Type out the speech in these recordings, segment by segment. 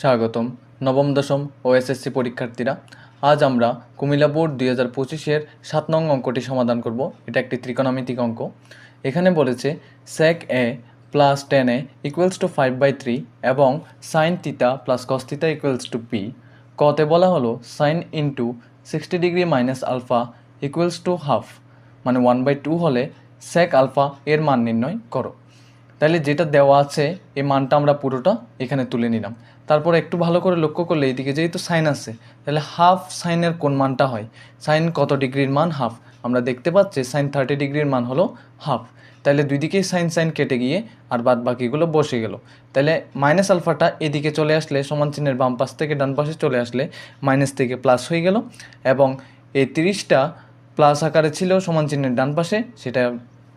স্বাগতম। নবম, দশম ও এসএসসি পরীক্ষার্থীরা, আজ আমরা কুমিল্লা বোর্ড দুই হাজার পঁচিশের সাত নং অঙ্কটি সমাধান করব। এটা একটি ত্রিকোণমিতিক অঙ্ক। এখানে বলেছে sec A plus tan A equals to five by three এবং sine theta plus cos theta equals to P কতে বলা হলো sine into sixty degree minus alpha equals to half মানে ওয়ান বাই টু হলে সেক আলফা এর মান নির্ণয় করো। তাহলে যেটা দেওয়া আছে, এই মানটা আমরা পুরোটা এখানে তুলে নিলাম। তারপর একটু ভালো করে লক্ষ্য করলে এইদিকে যেহেতু সাইন আছে, তাহলে হাফ সাইনের কোন মানটা হয়? সাইন কত ডিগ্রির মান? হাফ। আমরা দেখতে পাচ্ছি সাইন থার্টি ডিগ্রির মান হলো হাফ। তাহলে দুই দিকেই সাইন সাইন কেটে গিয়ে আর বাদ বাকিগুলো বসে গেল। তাহলে মাইনাস আলফাটা এদিকে চলে আসলে সমান চিহ্নের বাম পাশ থেকে ডান পাশে চলে আসলে মাইনাস থেকে প্লাস হয়ে গেল। এবং এই তিরিশটা প্লাস আকারে ছিল সমান চিহ্নের ডান পাশে, সেটা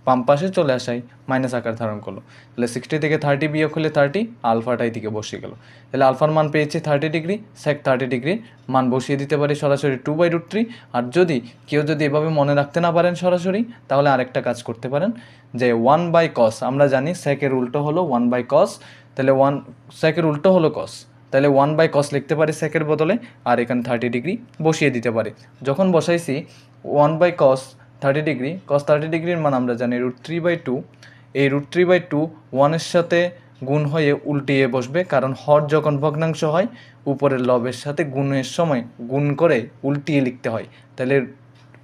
বাম পাশে চলে আসাই মাইনাস আকার ধারণ করল। তাহলে সিক্সটি থেকে থার্টি বিয়োগ হলে থার্টি আলফাটা দিকে বসে গেল। তাহলে আলফার মান পেয়েছি thirty degree sec thirty degree মান বসিয়ে দিতে পারি সরাসরি টু বাই রুট থ্রি আর যদি কেউ যদি এভাবে মনে রাখতে না পারেন সরাসরি, তাহলে আরেকটা কাজ করতে পারেন, যে ওয়ান বাই কস আমরা জানি সেকের উল্টো হলো ওয়ান বাই কস তাহলে ওয়ান সেকের উল্টো হলো কস তাহলে ওয়ান বাই কস লিখতে পারি সেকের বদলে, আর এখানে থার্টি ডিগ্রি বসিয়ে দিতে পারি। যখন বসাইছি one by cos thirty degree cos thirty ডিগ্রির মান আমরা জানি রুট থ্রি বাই টু এই রুট থ্রি বাই টু ওয়ানের সাথে গুণ হয়ে উল্টিয়ে বসবে, কারণ হর যখন ভগ্নাংশ হয়, উপরের লবের সাথে গুণের সময় গুণ করে উল্টিয়ে লিখতে হয়। তাহলে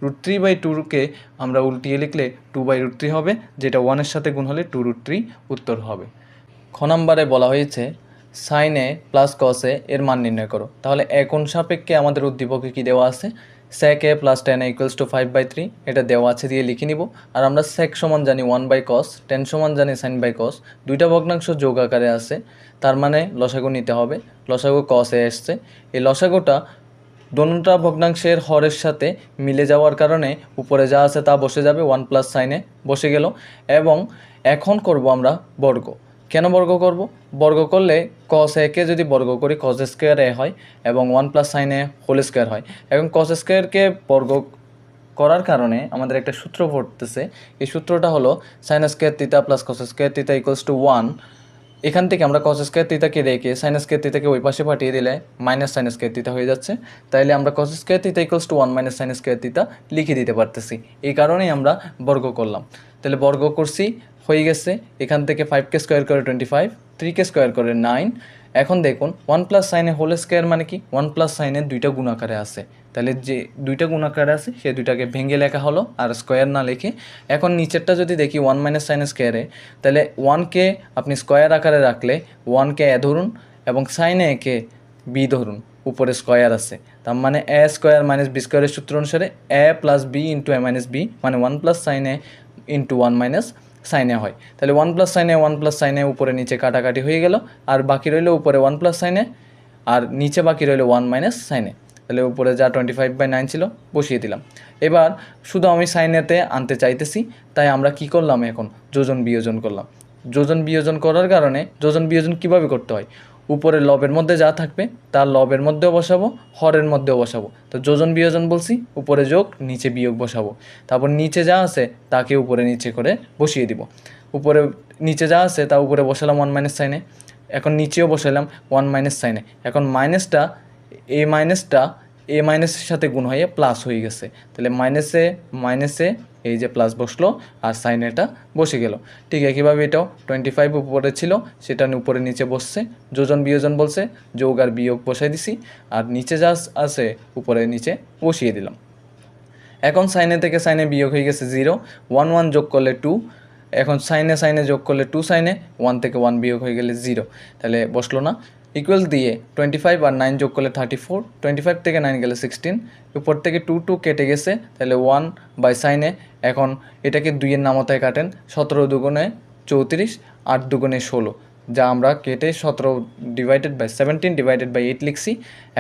রুট থ্রি বাই টুকে আমরা উল্টিয়ে লিখলে টু বাই রুট থ্রি হবে, যেটা ওয়ানের সাথে গুণ হলে টু রুট থ্রি উত্তর হবে। খ নম্বরে বলা হয়েছে সাইনে প্লাস কসে এর মান নির্ণয় করো। তাহলে এখন সাপেক্ষে আমাদের উদ্দীপকে কি দেওয়া আছে? Sec A plus tan equals to five by three এটা দেওয়া আছে দিয়ে লিখে নিব। আর আমরা সেক সমান জানি ওয়ান বাই কস টেন সমান জানি সাইন বাই কস দুইটা ভগ্নাংশ যোগ আকারে আছে, তার মানে লসাগু নিতে হবে। লসাগু কসে এসছে। এই লসাগুটা দোনোটা ভগ্নাংশের হরের সাথে মিলে যাওয়ার কারণে উপরে যা আছে তা বসে যাবে ওয়ান প্লাস সাইনে বসে গেল। এবং এখন করব আমরা বর্গ। কেন বর্গ করব? বর্গ করলে কস একে যদি বর্গ করি কস স্কোয়ার এ হয় এবং ওয়ান প্লাস সাইনে হোল স্কোয়ার হয়। এবং কস স্কোয়ারকে বর্গ করার কারণে আমাদের একটা সূত্র পড়তেছে এই সূত্রটা হলো sine square theta plus cos square theta equals to one এখান থেকে আমরা কস স্কোয়ার তিতাকে রেখে সাইন স্কোয়ার তিতাকে ওই পাশে পাঠিয়ে দিলে মাইনাস সাইন স্কোয়ার তিতা হয়ে যাচ্ছে। তাইলে আমরা cos square theta equals to one minus sine square theta লিখে দিতে পারতেছি। এই কারণেই আমরা বর্গ করলাম। তাহলে বর্গ করছি হয়ে গেছে। এখান থেকে ফাইভকে স্কোয়ার করে টোয়েন্টি ফাইভ থ্রিকে স্কোয়ার করে নাইন এখন দেখুন ওয়ান প্লাস সাইনে হোল স্কোয়ার মানে কি? ওয়ান প্লাস সাইনে দুইটা গুণাকারে আছে। তাহলে যে দুইটা গুণাকারে আছে, সে দুইটাকে ভেঙে লেখা হলো আর স্কোয়ার না লিখে। এখন নিচেরটা যদি দেখি ওয়ান মাইনাস সাইন স্কোয়ারে তাহলে ওয়ানকে আপনি স্কোয়ার আকারে রাখলে ওয়ানকে এ ধরুন এবং সাইনে একে বি ধরুন, উপরে স্কোয়ার আছে। তার মানে এ স্কোয়ার মাইনাস বি স্কোয়ারের সূত্র অনুসারে A plus B into A minus B মানে ওয়ান প্লাস সাইনে ইন্টু ওয়ান মাইনাস সাইনে হয়। তাহলে ওয়ান প্লাস সাইনে ওয়ান প্লাস সাইনে উপরে নিচে কাটাকাটি হয়ে গেল, আর বাকি রইল উপরে ওয়ান প্লাস সাইনে আর নিচে বাকি রইল ওয়ান মাইনাস সাইনে তাহলে উপরে যা টোয়েন্টি ফাইভ বাই নাইন ছিল, বসিয়ে দিলাম। এবার শুধু আমি সাইনেতে আনতে চাইতেছি, তাই আমরা কি করলাম এখন? যোজন বিয়োজন করলাম। যোজন বিয়োজন করার কারণে, যোজন বিয়োজন কীভাবে করতে হয়? উপরে লবের মধ্যে যা থাকবে, তার লবের মধ্যেও বসাবো, হরের মধ্যেও বসাবো। তো যোজন বিয়োজন বলছি, উপরে যোগ, নিচে বিয়োগ বসাবো। তারপর নিচে যা আছে, তাকে উপরে নিচে করে বসিয়ে দিব। উপরে, নিচে যা আছে, তা উপরে বসালাম ওয়ান মাইনাস সাইনে এখন নিচেও বসালাম ওয়ান মাইনাস সাইনে এখন মাইনাসটা এই মাইনাসটা এ মাইনাসের সাথে গুণ হয়ে প্লাস হয়ে গেছে। তাহলে মাইনাসে মাইনাসে এই যে প্লাস বসল আর সাইন এটা বসে গেল। ঠিক একইভাবে এটাও টোয়েন্টি ফাইভ উপরে ছিল, সেটা উপরে নিচে বসছে। যোজন বিয়োজন বলছে, যোগ আর বিয়োগ বসাই দিছি, আর নিচে যা আছে উপরে নিচে বসিয়ে দিলাম। এখন সাইনে থেকে সাইনে বিয়োগ হয়ে গেছে জিরো ওয়ান ওয়ান যোগ করলে টু এখন সাইনে সাইনে যোগ করলে টু সাইনে ওয়ান থেকে ওয়ান বিয়োগ হয়ে গেলে জিরো তাহলে বসল না। ইকুয়াল দিয়ে টোয়েন্টি ফাইভ আর নাইন যোগ করলে থার্টি ফোর টোয়েন্টি ফাইভ থেকে নাইন গেলে সিক্সটিন উপর থেকে টু টু কেটে গেছে, তাহলে ওয়ান বাই সাইনে এখন এটাকে দুইয়ের নামতায় কাটেন, সতেরো দুগুণে চৌত্রিশ আট দুগুণে ষোলো, যা আমরা কেটে সতেরো divided by seventeen divided by eight লিখছি,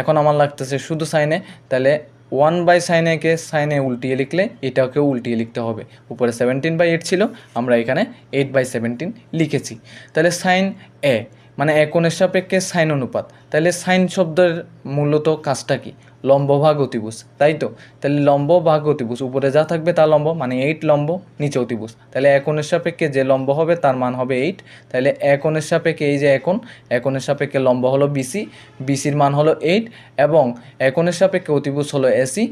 এখন আমার লাগতেছে শুধু সাইনে তাহলে ওয়ান বাই সাইনেকে সাইনে উল্টিয়ে লিখলে এটাকেও উল্টিয়ে লিখতে হবে, উপরে সেভেন্টিন বাই এইট ছিল, আমরা এখানে এইট বাই সেভেন্টিন লিখেছি, তাহলে সাইন এ মানে একনের সাপেক্ষে সাইন অনুপাত। তাহলে সাইন শব্দের মূলত কাজটা কি? লম্ব ভাগ অতিভুজ, তাই তো? তাহলে লম্ব ভাগ অতিভুজ, উপরে যা থাকবে তা লম্ব মানে এইট লম্ব, নিচে অতিভুজ। তাহলে একনের সাপেক্ষে যে লম্ব হবে তার মান হবে এইট তাহলে একনের সাপেক্ষে এই যে একন একনের সাপেক্ষে লম্ব হলো বিসি বিসির মান হলো এইট এবং একনের সাপেক্ষে অতিভুজ হলো এসি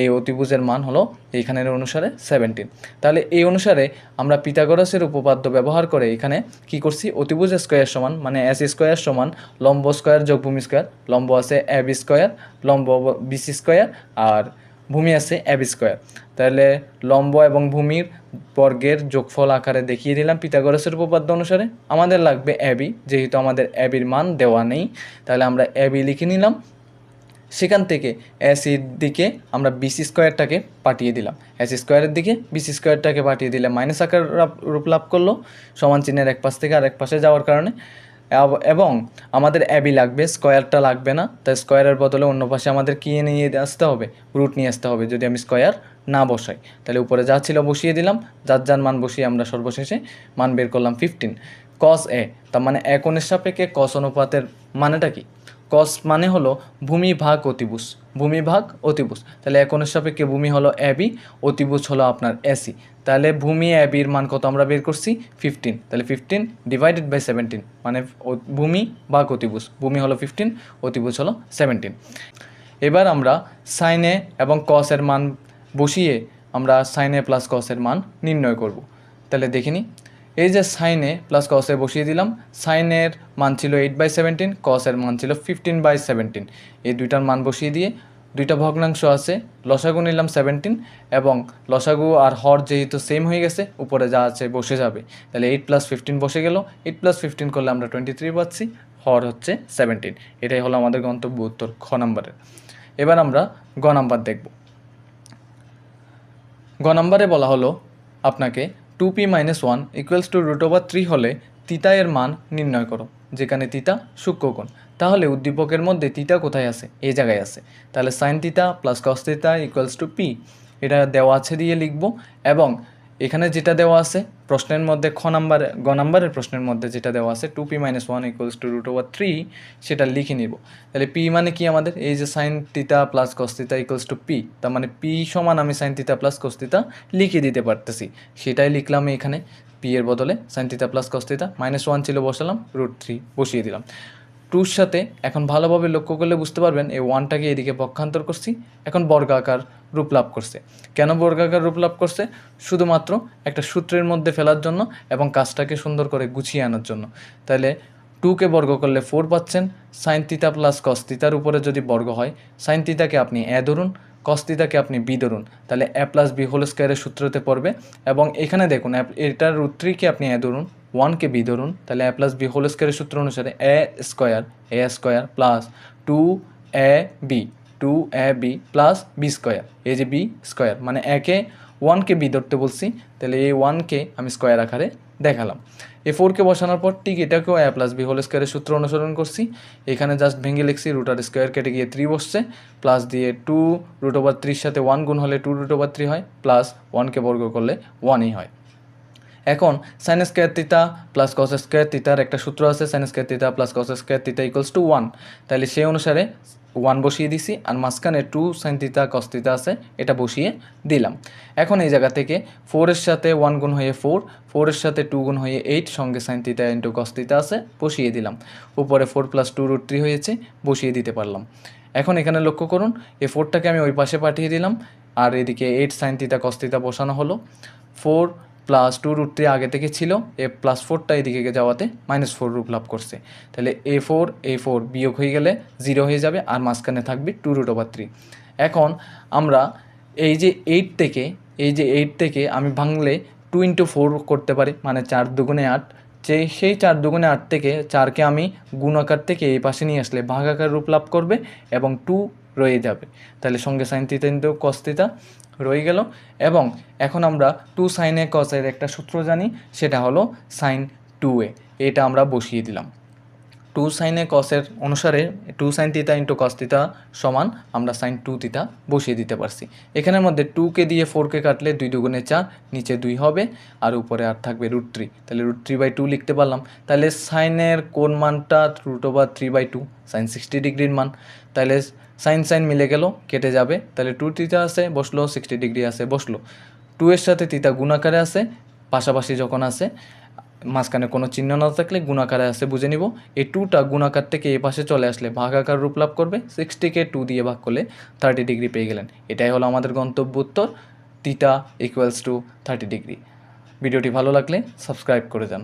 এই অতিভুজের মান হলো এইখানের অনুসারে সেভেন্টিন তাহলে এই অনুসারে আমরা পিথাগোরাসের উপপাদ্য ব্যবহার করে এখানে কি করছি? অতিভুজ স্কোয়ার সমান মানে এস স্কোয়ার সমান লম্ব স্কোয়ার যোগ ভূমি স্কোয়ার, লম্ব আছে এ বি স্কোয়ার, লম্ব বিসি স্কোয়ার আর ভূমি আছে এ বি স্কোয়ার। তাহলে লম্ব এবং ভূমির বর্গের যোগফল আকারে দেখিয়ে দিলাম পিতাগরসের উপপাদ্য অনুসারে। আমাদের লাগবে এবি যেহেতু আমাদের অ্যাবির মান দেওয়া নেই, তাহলে আমরা এবি লিখে নিলাম। সেখান থেকে এসির দিকে আমরা বিসি স্কোয়ারটাকে পাঠিয়ে দিলাম। এস স্কোয়ারের দিকে বিসি স্কোয়ারটাকে পাঠিয়ে দিলে মাইনাস আকার রূপ লাভ করল, সমান চিহ্নের এক পাশ থেকে আরেক পাশে যাওয়ার কারণে। এব- আমাদের অ্যাবি লাগবে, স্কোয়ারটা লাগবে না। তাই স্কোয়ারের বদলে অন্য পাশে আমাদের কী নিয়ে আসতে হবে? রুট নিয়ে আসতে হবে, যদি আমি স্কোয়ার না বসাই। তাহলে উপরে যা ছিল বসিয়ে দিলাম, যার যার মান বসিয়ে আমরা সর্বশেষে মান বের করলাম ফিফটিন কস এ তার মানে এক সাপেক্ষে কস অনুপাতের মানেটা কি? কস মানে হলো ভূমি ভাগ অতিভুজ, ভূমি ভাগ অতিভুজ। তাহলে একনের সাপেক্ষে ভূমি হলো এবি অতিভুজ হলো আপনার এসি তাহলে ভূমি এবির মান কত আমরা বের করছি? ফিফটিন তাহলে ফিফটিন ডিভাইডেড বাই সেভেন্টিন মানে ভূমি ভাগ অতিভুজ। ভূমি হলো ফিফটিন অতিভুজ হলো সেভেন্টিন এবার আমরা সাইনে এবং কসের মান বসিয়ে আমরা সাইনে প্লাস কসের মান নির্ণয় করব। তাহলে দেখিনি এই যে সাইনে প্লাস কসে বসিয়ে দিলাম সাইনের মান ছিল এইট বাই সেভেন্টিন কসের মান ছিল ফিফটিন বাই সেভেন্টিন এই দুইটার মান বসিয়ে দিয়ে দুইটা ভগ্নাংশ আছে, লসাগু নিলাম সেভেন্টিন এবং লসাগু আর হর যেহেতু সেম হয়ে গেছে, উপরে যা আছে বসে যাবে। তাহলে এইট প্লাস ফিফটিন বসে গেল এইট প্লাস ফিফটিন করলে আমরা টোয়েন্টি থ্রি পাচ্ছি, হর হচ্ছে সেভেন্টিন এটাই হলো আমাদের গন্তব্য উত্তর খ নাম্বারের এবার আমরা গ নাম্বার দেখব। গ নাম্বারে বলা হলো আপনাকে two P minus one equals to root over three হলে তিতা এর মান নির্ণয় করো, যেখানে তিতা সূক্ষ্মকোণ তাহলে উদ্দীপকের মধ্যে তিতা কোথায় আছে? এ জায়গায় আছে। তাহলে sign theta plus cos theta equals to P এটা দেওয়া আছে দিয়ে লিখব। এবং এখানে যেটা দেওয়া আছে, প্রশ্নের মধ্যে খ নাম্বার, গ নাম্বারের প্রশ্নের মধ্যে যেটা দেওয়া আছে two P minus one equals to root over three সেটা লিখে নিব। তাহলে পি মানে কি আমাদের? এই যে sine theta plus cos theta equals to P তার মানে পি সমান আমি সাইন তিতা প্লাস কস্তিতা লিখে দিতে পারতেছি। সেটাই লিখলাম এখানে পি এর বদলে sign theta plus কস্তিতা minus one ছিল বসালাম রুট থ্রি বসিয়ে দিলাম। টুর সাথে এখন ভালোভাবে লক্ষ্য করলে বুঝতে পারবেন এই ওয়ানটাকে এদিকে পক্ষান্তর করছি, এখন বর্গাকার রূপ লাভ করছে। কেন বর্গাকার রূপ লাভ করছে? শুধুমাত্র একটা সূত্রের মধ্যে ফেলার জন্য এবং কাজটাকে সুন্দর করে গুছিয়ে আনার জন্য। তাহলে টুকে বর্গ করলে ফোর পাচ্ছেন সাইন তিতা প্লাস কস তিতার উপরে যদি বর্গ হয় সাইন তিতাকে আপনি এ ধরুন কস তিতাকে আপনি বি ধরুন, তাহলে এ প্লাস বি হোল স্কোয়ারের সূত্রতে পড়বে। এবং এখানে দেখুন এটার রুট থ্রিকে আপনি এ ধরুন? ওয়ানকে বি ধরুন, তাহলে এ প্লাস বি হোল স্কোয়ারের সূত্র অনুসারে A square A square plus two A B two A B plus B square এই যে বি স্কোয়ার মানে একে ওয়ানকে বি ধরতে বলছি, তাহলে এই ওয়ানকে আমি স্কোয়ার আকারে দেখালাম। এ ফোরকে বসানোর পর ঠিক এটাকেও এ প্লাস বি হোল স্কোয়ারের সূত্র অনুসরণ করছি, এখানে জাস্ট ভেঙে লিখছি রুট আর স্কোয়ার কেটে গিয়ে থ্রি বসছে প্লাস দিয়ে টু রুট ওভার থ্রির সাথে ওয়ান গুণ হলে টু রুট ওভার থ্রি হয় প্লাস ওয়ানকে বর্গ করলে ওয়ানই হয়। এখন sine square theta plus cos square teacher একটা সূত্র আছে sine square theta plus cos square theta equals to one তাহলে সেই অনুসারে ওয়ান বসিয়ে দিছি আর মাঝখানে টু সাইন তিতা কস তিতা আছে, এটা বসিয়ে দিলাম। এখন এই জায়গা থেকে ফোরের সাথে ওয়ান গুণ হয়ে ফোর ফোরের সাথে টু গুণ হয়ে এইট সঙ্গে সাইন তিতা ইন্টু কস তিতা আছে, বসিয়ে দিলাম। উপরে four plus two root three হয়েছে, বসিয়ে দিতে পারলাম। এখন এখানে লক্ষ্য করুন, এই ফোরটাকে আমি ওই পাশে পাঠিয়ে দিলাম, আর এদিকে এইট সাইন তিতা কস তিতা বসানো হলো। Four plus two root three আগে থেকে ছিল, এ প্লাস ফোরটা এদিকে যাওয়াতে মাইনাস ফোর রূপ লাভ করছে। তাহলে এ ফোর এ ফোর বিয়োগ হয়ে গেলে জিরো হয়ে যাবে আর মাঝখানে থাকবে টু রুট ওভার থ্রি এখন আমরা এই যে এইট থেকে, এই যে এইট থেকে আমি ভাঙলে টু ইন্টু ফোর করতে পারি মানে চার দুগুণে আট। যে সেই চার দুগুণে আট থেকে চারকে আমি গুণ আকার থেকে এই পাশে নিয়ে আসলে ভাগ আকার রূপ লাভ করবে এবং টু রয়ে যাবে। তাহলে সঙ্গে সাইন থিতা কিন্তু কস থিতা রয়ে গেল। এবং এখন আমরা টু সাইনে কসের একটা সূত্র জানি, সেটা হলো সাইন টু এ এটা আমরা বসিয়ে দিলাম। টু সাইনে কসের অনুসারে two sine theta into cos theta সমান আমরা সাইন টু তিতা বসিয়ে দিতে পারছি। এখানের মধ্যে টুকে দিয়ে ফোরকে কাটলে দুই দুগুণে চার, নিচে দুই হবে, আর উপরে আর থাকবে রুট থ্রি তাহলে রুট থ্রি বাই টু লিখতে পারলাম। তাহলে সাইনের কোন মানটা root over three by two sine sixty ডিগ্রির মান। তাহলে সাইন সাইন মিলে গেল, কেটে যাবে। তাহলে টু তিতা আছে, বসল সিক্সটি ডিগ্রি আছে, বসল। টু এর সাথে তিতা গুণাকারে আছে, পাশাপাশি যখন আছে মাঝখানে কোনো চিহ্ন না থাকলে গুণাকারে আসে, বুঝে নিব। এই টুটা গুণাকার থেকে এ পাশে চলে আসলে ভাগাকার রূপ লাভ করবে। সিক্সটিকে টু দিয়ে ভাগ করলে থার্টি ডিগ্রি পেয়ে গেলেন। এটাই হলো আমাদের গন্তব্য উত্তর। তিতা ইকুয়ালস টু থার্টি ডিগ্রি ভিডিওটি ভালো লাগলে সাবস্ক্রাইব করে যান